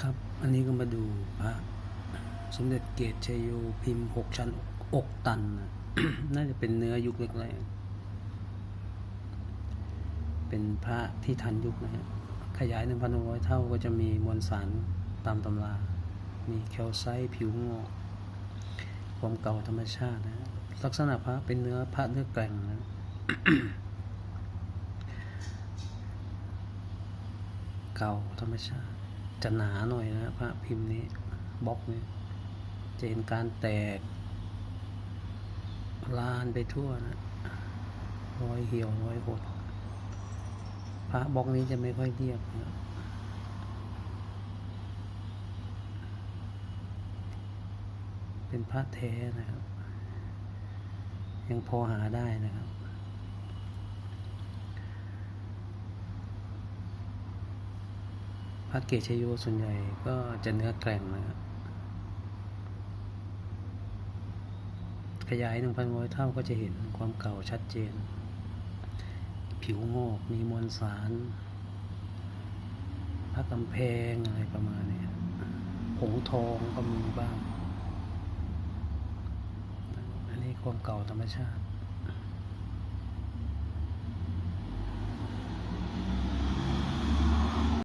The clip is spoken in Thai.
ครับอันนี้ก็มาดูพระสมเด็จเกตชัยโยพิมพ์หกชั้นอกตัน น่าจะเป็นเนื้อยุคแรกๆเป็นพระที่ทันยุคนะฮะขยายหนึ่งพันร้อยเท่าก็จะมีมวลสารตามตำรา มีแคลไซต์ผิวงอกความเก่าธรรมชาตินะฮะลักษณะพระเป็นเนื้อพระเนื้อแกร่งนะเก่าธรรมชาติ จะหนาหน่อยนะพระพิมพ์นี้บล็อกนี้จะเห็นการแตกลานไปทั่วนะรอยเหี่ยวรอยหดพระบล็อกนี้จะไม่ค่อยเรียบนะเป็นพระแท้นะครับ ยังพอหาได้นะครับ พระเกศชโยส่วนใหญ่ก็จะเนื้อแกร่งนะครับขยายหนึ่งพันร้อยเท่าก็จะเห็นความเก่าชัดเจน ผิวงอกมีมวลสารพระกำแพงอะไรประมาณนี้ผงทองก็มีบ้าง อันนี้ความเก่าธรรมชาติ